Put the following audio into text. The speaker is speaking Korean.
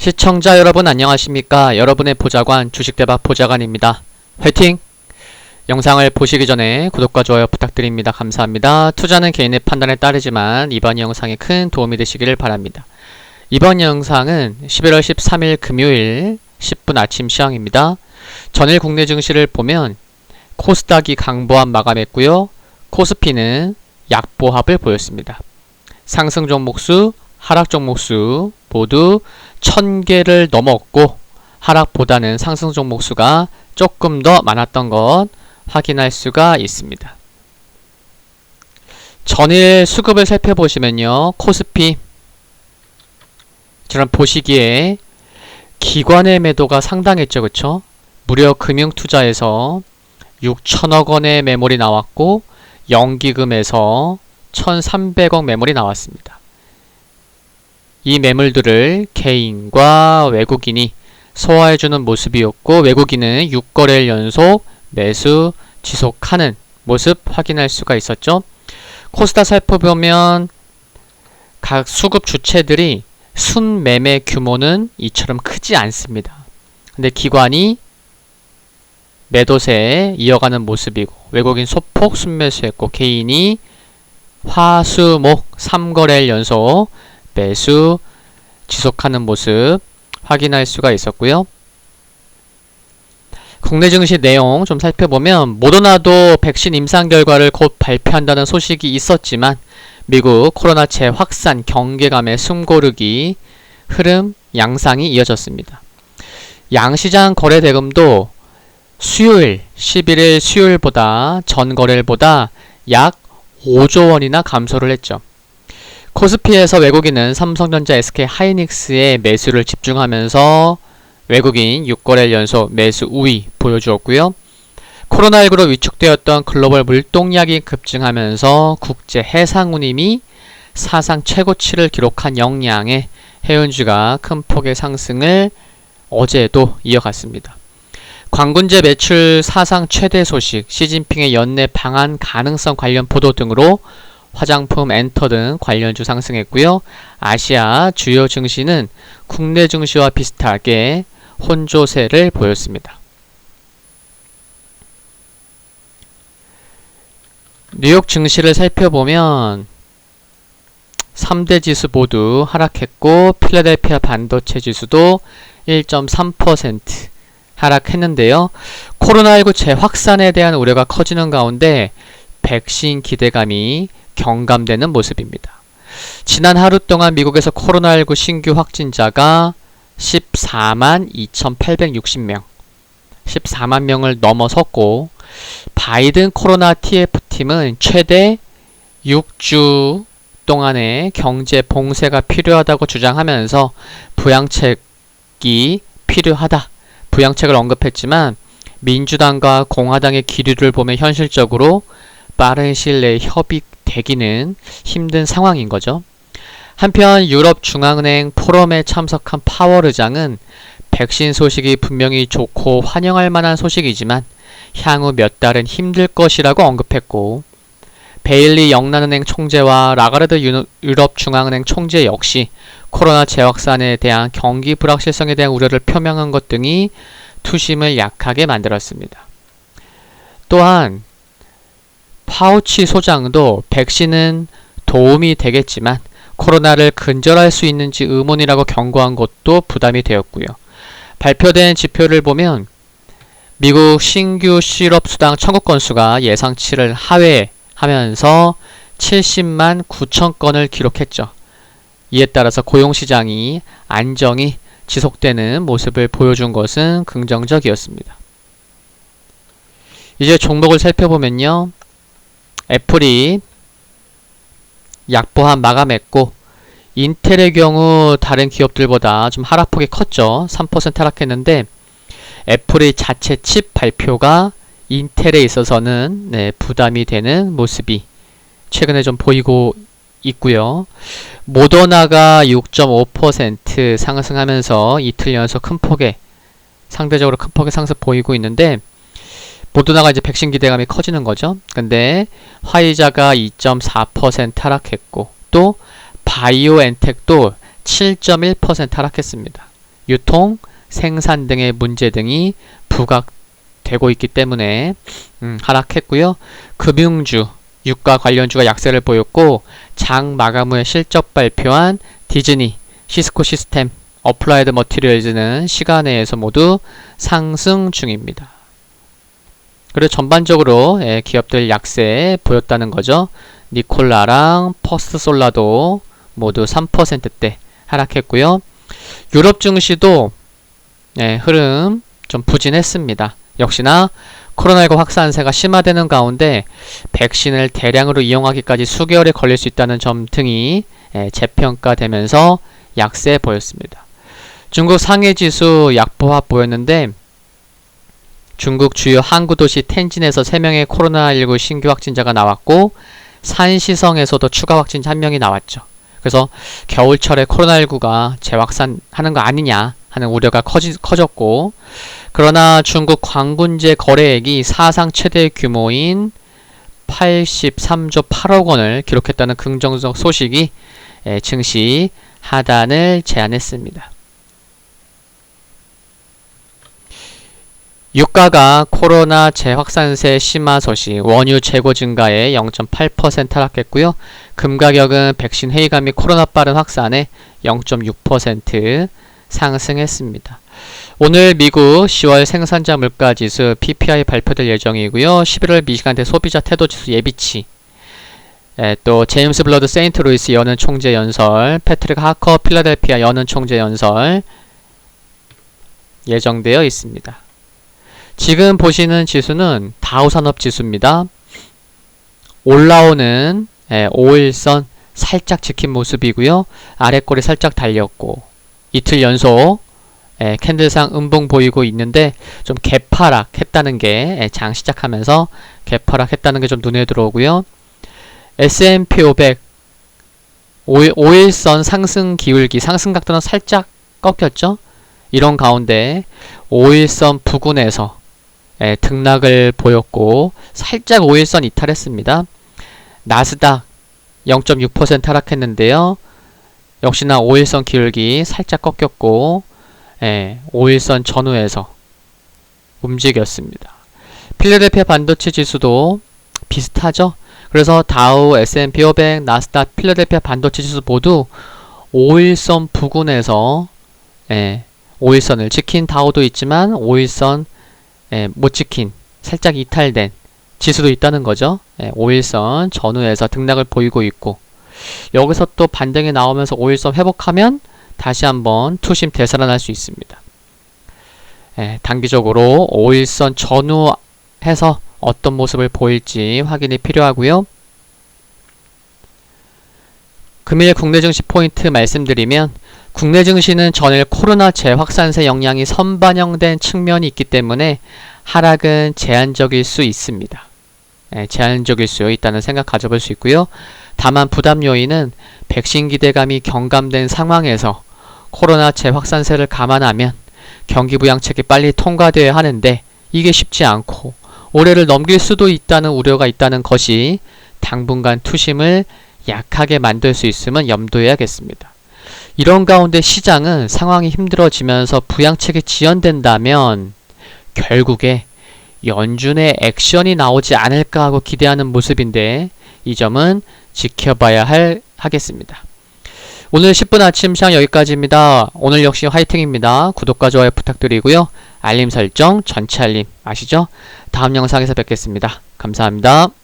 시청자 여러분 안녕하십니까? 여러분의 보좌관 주식대박 보좌관입니다. 화이팅! 영상을 보시기 전에 구독과 좋아요 부탁드립니다. 감사합니다. 투자는 개인의 판단에 따르지만 이번 영상에 큰 도움이 되시기를 바랍니다. 이번 영상은 11월 13일 금요일 10분 아침 시황입니다. 전일 국내 증시를 보면 코스닥이 강보합 마감했고요. 코스피는 약보합을 보였습니다. 상승 종목수, 하락 종목수 모두 1000개를 넘었고 하락보다는 상승 종목 수가 조금 더 많았던 것 확인할 수가 있습니다. 전일 수급을 살펴보시면요. 코스피 저런 보시기에 기관의 매도가 상당했죠. 그쵸? 무려 금융투자에서 6천억 원의 매물이 나왔고 연기금에서 1,300억 매물이 나왔습니다. 이 매물들을 개인과 외국인이 소화해주는 모습이었고 외국인은 6거래일 연속 매수 지속하는 모습 확인할 수가 있었죠. 코스닥 살펴보면 각 수급 주체들이 순매매 규모는 이처럼 크지 않습니다. 근데 기관이 매도세에 이어가는 모습이고 외국인 소폭 순매수했고 개인이 화수목 3거래일 연속 매수 지속하는 모습 확인할 수가 있었고요. 국내 증시 내용 좀 살펴보면 모더나도 백신 임상 결과를 곧 발표한다는 소식이 있었지만 미국 코로나 재확산 경계감의 숨고르기 흐름 양상이 이어졌습니다. 양시장 거래 대금도 수요일 11일 수요일보다 전 거래일보다 약 5조 원이나 감소를 했죠. 코스피에서 외국인은 삼성전자, SK 하이닉스의 매수를 집중하면서 외국인 6거래일 연속 매수 우위 보여주었고요. 코로나19로 위축되었던 글로벌 물동약이 급증하면서 국제 해상운임이 사상 최고치를 기록한 영향에 해운주가 큰 폭의 상승을 어제도 이어갔습니다. 광군제 매출 사상 최대 소식, 시진핑의 연내 방한 가능성 관련 보도 등으로 화장품, 엔터 등 관련주 상승했고요. 아시아 주요 증시는 국내 증시와 비슷하게 혼조세를 보였습니다. 뉴욕 증시를 살펴보면 3대 지수 모두 하락했고 필라델피아 반도체 지수도 1.3% 하락했는데요. 코로나19 재확산에 대한 우려가 커지는 가운데 백신 기대감이 경감되는 모습입니다. 지난 하루 동안 미국에서 코로나19 신규 확진자가 14만 2,860명, 14만 명을 넘어섰고, 바이든 코로나 TF팀은 최대 6주 동안의 경제 봉쇄가 필요하다고 주장하면서 부양책이 필요하다. 부양책을 언급했지만 민주당과 공화당의 기류를 보면 현실적으로 빠른 시일 내에 협의 되기는 힘든 상황인 거죠. 한편 유럽 중앙은행 포럼에 참석한 파월 의장은 백신 소식이 분명히 좋고 환영할 만한 소식이지만 향후 몇 달은 힘들 것이라고 언급했고 베일리 영란은행 총재와 라가르드 유럽 중앙은행 총재 역시 코로나 재확산에 대한 경기 불확실성에 대한 우려를 표명한 것 등이 투심을 약하게 만들었습니다. 또한 파우치 소장도 백신은 도움이 되겠지만 코로나를 근절할 수 있는지 의문이라고 경고한 것도 부담이 되었고요. 발표된 지표를 보면 미국 신규 실업 수당 청구 건수가 예상치를 하회하면서 70만 9천 건을 기록했죠. 이에 따라서 고용시장이 안정이 지속되는 모습을 보여준 것은 긍정적이었습니다. 이제 종목을 살펴보면요. 애플이 약보한 마감했고 인텔의 경우 다른 기업들보다 좀 하락폭이 컸죠. 3% 하락했는데 애플의 자체 칩 발표가 인텔에 있어서는 네, 부담이 되는 모습이 최근에 좀 보이고 있고요. 모더나가 6.5% 상승하면서 이틀 연속 큰 폭의 상대적으로 큰 폭의 상승 보이고 있는데 모더나가 이제 백신 기대감이 커지는 거죠. 근데 화이자가 2.4% 하락했고 또 바이오엔텍도 7.1% 하락했습니다. 유통, 생산 등의 문제 등이 부각되고 있기 때문에 음, 하락했고요. 금융주, 유가 관련주가 약세를 보였고 장 마감 후에 실적 발표한 디즈니, 시스코 시스템, 어플라이드 머티리얼즈는 시간에에서 모두 상승 중입니다. 그리고 전반적으로 예, 기업들 약세 보였다는 거죠. 니콜라랑 퍼스트 솔라도 모두 3%대 하락했고요. 유럽 증시도 예, 흐름 좀 부진했습니다. 역시나 코로나19 확산세가 심화되는 가운데 백신을 대량으로 이용하기까지 수개월이 걸릴 수 있다는 점 등이 예, 재평가되면서 약세 보였습니다. 중국 상해 지수 약보합 보였는데 중국 주요 항구 도시 텐진에서 3명의 코로나19 신규 확진자가 나왔고 산시성에서도 추가 확진자 1명이 나왔죠. 그래서 겨울철에 코로나19가 재확산하는 거 아니냐 하는 우려가 커지, 커졌고 그러나 중국 광군제 거래액이 사상 최대 규모인 83조 8억 원을 기록했다는 긍정적 소식이 에, 증시 하단을 제안했습니다. 유가가 코로나 재확산세 심화 소식, 원유 재고 증가에 0.8% 하락했고요. 금 가격은 백신 회의감 및 코로나 빠른 확산에 0.6% 상승했습니다. 오늘 미국 10월 생산자 물가 지수 PPI 발표될 예정이고요. 11월 미시간대 소비자 태도 지수 예비치 예, 또 제임스 블러드 세인트 루이스 연은 총재 연설, 패트릭 하커 필라델피아 연은 총재 연설 예정되어 있습니다. 지금 보시는 지수는 다우산업 지수입니다. 올라오는 예, 5일선 살짝 지킨 모습이고요. 아래 꼬리 살짝 달렸고 이틀 연속 예, 캔들상 음봉 보이고 있는데 좀 개파락 했다는 게장 예, 시작하면서 개파락 했다는 게 좀 눈에 들어오고요. S&P 500 5일, 선 상승 기울기 상승 각도는 살짝 꺾였죠. 이런 가운데 5일선 부근에서 예, 등락을 보였고 살짝 5일선 이탈했습니다. 나스닥 0.6% 하락했는데요. 역시나 5일선 기울기 살짝 꺾였고 예, 5일선 전후에서 움직였습니다. 필라델피아 반도체 지수도 비슷하죠. 그래서 다우, S&P 500, 나스닥, 필라델피아 반도체 지수 모두 5일선 부근에서 예, 5일선을 지킨 다우도 있지만 5일선 예, 못 지킨 살짝 이탈된 지수도 있다는 거죠. 예, 5일선 전후에서 등락을 보이고 있고 여기서 또 반등이 나오면서 5일선 회복하면 다시 한번 투심 되살아날 수 있습니다. 예, 단기적으로 5일선 전후해서 어떤 모습을 보일지 확인이 필요하고요. 금일 국내 증시 포인트 말씀드리면 국내 증시는 전일 코로나 재확산세 영향이 선반영된 측면이 있기 때문에 하락은 제한적일 수 있습니다. 예, 제한적일 수 있다는 생각 가져볼 수 있고요. 다만 부담 요인은 백신 기대감이 경감된 상황에서 코로나 재확산세를 감안하면 경기 부양책이 빨리 통과되어야 하는데 이게 쉽지 않고 올해를 넘길 수도 있다는 우려가 있다는 것이 당분간 투심을 약하게 만들 수 있으면 염두해야겠습니다. 이런 가운데 시장은 상황이 힘들어지면서 부양책이 지연된다면 결국에 연준의 액션이 나오지 않을까 하고 기대하는 모습인데 이 점은 지켜봐야 할 하겠습니다. 오늘 10분 아침 시장 여기까지입니다. 오늘 역시 화이팅입니다. 구독과 좋아요 부탁드리고요. 알림 설정 전체 알림 아시죠? 다음 영상에서 뵙겠습니다. 감사합니다.